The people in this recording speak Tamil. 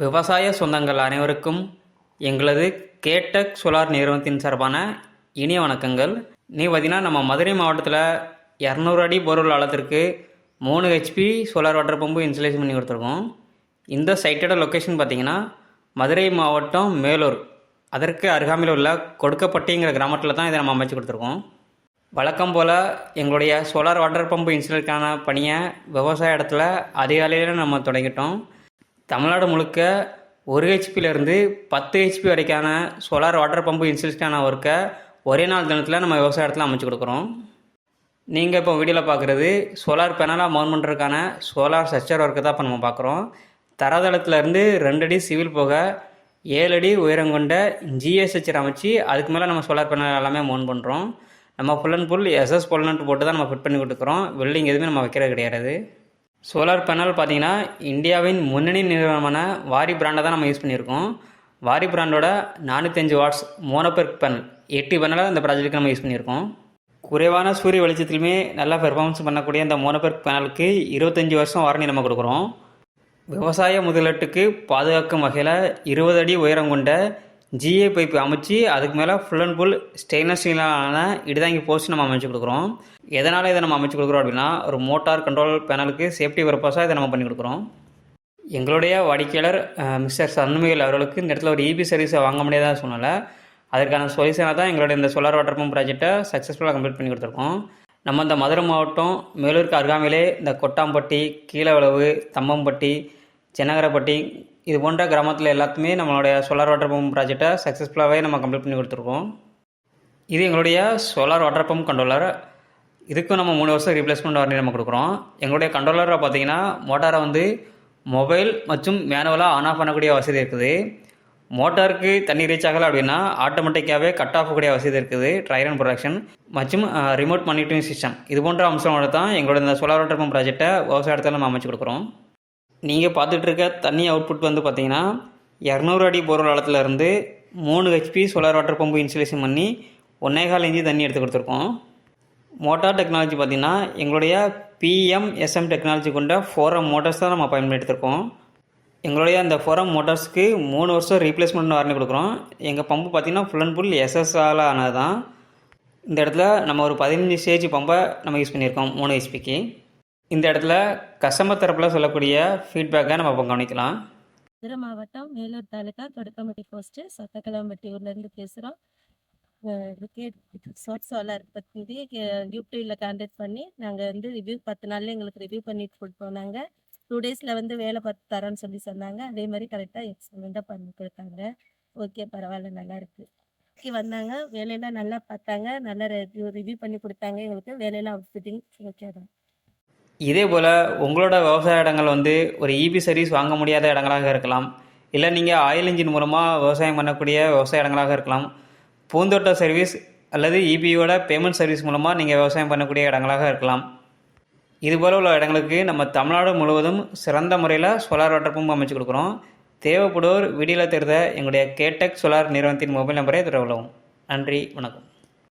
விவசாய சொந்தங்கள் அனைவருக்கும் எங்களது கேட்டக் சோலார் நிறுவனத்தின் சார்பான இனிய வணக்கங்கள். நீ பார்த்தீங்கன்னா நம்ம மதுரை மாவட்டத்தில் இரநூறு அடி போர்வெல் ஆழத்திற்கு மூணு HP solar water pump installation பண்ணி கொடுத்துருக்கோம். இந்த சைட்டோட லொக்கேஷன் பார்த்தீங்கன்னா மதுரை மாவட்டம் மேலூர். அதற்கு அருகாமையில் உள்ள கொடுக்கப்பட்டிங்கிற கிராமத்தில் தான் இதை நம்ம அமைச்சு கொடுத்துருக்கோம். வழக்கம் போல் எங்களுடைய சோலார் வாட்டர் பம்பு இன்ஸ்டலுக்கான பணியை விவசாய இடத்துல அதிகாலையில் நம்ம தொடங்கிட்டோம். தமிழ்நாடு முழுக்க ஒரு ஹெச்பியிலேருந்து பத்து ஹெச்பி வரைக்கான சோலார் வாட்டர் பம்பு இன்ஸ்டலேஷனான ஒர்க்கை ஒரே நாள் தினத்தில் நம்ம விவசாய இடத்துல அமைச்சு கொடுக்குறோம். நீங்கள் இப்போ வீடியோவில் பார்க்குறது சோலார் பேனலாக மவுண்ட் பண்ணுறதுக்கான சோலார் சச்சர் ஒர்க்கு தான் இப்போ நம்ம பார்க்குறோம் தரதளத்துலேருந்து ரெண்டு அடி சிவில் போக ஏழு அடி உயரம் கொண்ட ஜிஎஸ்ஹெச்சர் அமைச்சு அதுக்கு மேலே நம்ம சோலார் பேனல் எல்லாமே மவுண்ட் பண்ணுறோம் நம்ம ஃபுல் அண்ட் ஃபுல் எஸ்எஸ் பொல்லன்ட்டு போட்டு தான் நம்ம ஃபிட் பண்ணி கொடுக்குறோம். வெல்டிங் எதுவுமே நம்ம வைக்கிறது கிடையாது. சோலார் பேனல் பார்த்தீங்கன்னா இந்தியாவின் முன்னணி நிறுவனமான வாரி பிராண்டை தான் நம்ம யூஸ் பண்ணியிருக்கோம். வாரி பிராண்டோட நானூற்றஞ்சு வாட்ஸ் மோனோபெர்க் பேனல் எட்டு பேனலை இந்த ப்ராஜெக்ட்டுக்கு நம்ம யூஸ் பண்ணியிருக்கோம். குறைவான சூரிய வெளிச்சத்துலையுமே நல்லா பெர்ஃபார்மன்ஸ் பண்ணக்கூடிய இந்த மோனோபெர்க் பேனலுக்கு இருபத்தஞ்சி வருஷம் வாரணி நம்ம கொடுக்குறோம். விவசாய முதலீட்டுக்கு பாதுகாக்கும் வகையில் இருபது அடி உயரம் கொண்ட ஜிஏ பைப் அமைச்சு அதுக்கு மேலே ஃபுல் அண்ட் ஃபுல் ஸ்டெயின்லெஸ் ஸ்டீலான இடுதாங்கி போஸ்ட் நம்ம அமைச்சு கொடுக்குறோம். எதனால் இதை நம்ம அமைச்சு கொடுக்குறோம் அப்படின்னா ஒரு மோட்டார் கண்ட்ரோல் பேனலுக்கு சேஃப்டி பர்பஸாக இதை நம்ம பண்ணி கொடுக்குறோம். எங்களுடைய வாடிக்கையாளர் மிஸ்டர் சண்முகில் அவர்களுக்கு இந்த இடத்துல ஒரு இபி சர்வீஸை வாங்க முடியாத சூழ்நிலை. அதற்கான சொல்யூஷனாக தான் எங்களுடைய இந்த சோலார் வாட்டர் பம்ப் ப்ராஜெக்ட்டை சக்ஸஸ்ஃபுல்லாக கம்ப்ளீட் பண்ணி கொடுத்துருக்கோம். நம்ம இந்த மதுரை மாவட்டம் மேலூருக்கு அருகாமையிலே இந்த கொட்டாம்பட்டி கீழவளவு தம்மம்பட்டி சென்னகரப்பட்டி இது போன்ற கிராமத்தில் எல்லாத்துமே நம்மளுடைய சோலார் வாட்டர் பம்ப் ப்ராஜெக்டை சக்ஸஸ்ஃபுல்லாகவே நம்ம கம்ப்ளீட் பண்ணி கொடுத்துருக்கோம். இது எங்களுடைய சோலார் வாட்டர் பம்ப் கண்ட்ரோலர் இதுக்கும் நம்ம மூணு வருஷம் ரீப்ளேஸ்மெண்ட் வாரண்டி நம்ம கொடுக்குறோம். எங்களுடைய கண்ட்ரோலரை பார்த்தீங்கன்னா மோட்டாரை வந்து மொபைல் மற்றும் மேனுவலாக ஆன் ஆஃப் பண்ணக்கூடிய வசதி இருக்குது. மோட்டாருக்கு தண்ணி ரீச் ஆகலை அப்படின்னா ஆட்டோமேட்டிக்காகவே கட் ஆஃப் கூடிய வசதி இருக்குது. ட்ரையர் அண்ட் ப்ரொடக்ஷன் மற்றும் ரிமோட் மானிட்டரிங் சிஸ்டம் இது போன்ற அம்சங்களோட தான் எங்களோட இந்த சோலார் வாட்டர் பம்ப் ப்ராஜெக்ட்டை விவசாய நம்ம அமைச்சு கொடுக்குறோம். நீங்கள் பார்த்துட்ருக்க தண்ணி அவுட்புட் வந்து பார்த்தீங்கன்னா இரநூறு அடி போர் ஆழத்துல இருந்து மூணு HP solar water pump insulation பண்ணி ஒன்னேகால் இஞ்சி தண்ணி எடுத்து கொடுத்துருக்கோம். மோட்டார் டெக்னாலஜி பார்த்தீங்கன்னா எங்களுடைய பிஎம்எஸ்எம் டெக்னாலஜி கொண்ட ஃபோரம் மோட்டார்ஸ் தான் நம்ம பயன்படுத்தியிருக்கோம் எங்களுடைய அந்த ஃபோரம் மோட்டார்ஸ்க்கு மூணு வருஷம் ரீப்ளேஸ்மெண்ட் வாரண்டி கொடுக்குறோம். எங்கள் பம்பு பார்த்தீங்கன்னா ஃபுல் அண்ட் ஃபுல் எஸ்எஸ்ஆல் ஆனது தான் இந்த இடத்துல நம்ம ஒரு பதினஞ்சு ஸ்டேஜ் பம்பை நம்ம யூஸ் பண்ணியிருக்கோம் மூணு ஹெச்பிக்கு இந்த இடத்துல கஸ்டமர் தரப்பில் சொல்லக்கூடிய ஃபீட்பேக்கை நம்ம இப்போ கவனிக்கலாம். மதுரை மாவட்டம் மேலூர் தாலுக்கா தொடக்கம்பட்டி போஸ்ட்டு சொத்தக்கலாம்பட்டி ஊர்லேருந்து பேசுகிறோம் ஷார்ட் சோலார் பற்றி யூடியூப்பில் கான்டாக்ட் பண்ணி நாங்கள் வந்து ரிவ்யூ பத்து நாளில் எங்களுக்கு ரிவ்யூ பண்ணிட்டு கொடுப்போம் டூ டேஸில் வந்து வேலை பார்த்து தரோன்னு சொல்லி சொன்னாங்க. அதே மாதிரி கரெக்டாக எக்ஸ்பிளைண்டாக பண்ணி கொடுத்தாங்க. ஓகே பரவாயில்ல நல்லா இருக்குது ஓகே வந்தாங்க வேலையெல்லாம் நல்லா பார்த்தாங்க நல்லா ரிவ்யூ ரிவ்யூ பண்ணி கொடுத்தாங்க. எங்களுக்கு வேலையெல்லாம் அவுட் ஃபிட்டிங் ஓகே தான். இதே போல் உங்களோட விவசாய இடங்கள் வந்து ஒரு இபி சர்வீஸ் வாங்க முடியாத இடங்களாக இருக்கலாம். இல்லை நீங்கள் ஆயில் இன்ஜின் மூலமாக விவசாயம் பண்ணக்கூடிய விவசாய இடங்களாக இருக்கலாம். பூந்தோட்ட சர்வீஸ் அல்லது இபியோட பேமெண்ட் சர்வீஸ் மூலமாக நீங்கள் விவசாயம் பண்ணக்கூடிய இடங்களாக இருக்கலாம். இதுபோல் உள்ள இடங்களுக்கு நம்ம தமிழ்நாடு முழுவதும் சிறந்த முறையில் சோலார் வாட்டர் பம்ப் அமைச்சு கொடுக்குறோம். தேவைப்படுவோர் வீடியோவில் தெரிந்த எங்களுடைய கேடெக் சோலார் நிறுவனத்தின் மொபைல் நம்பரை தொடர்பு நன்றி வணக்கம்.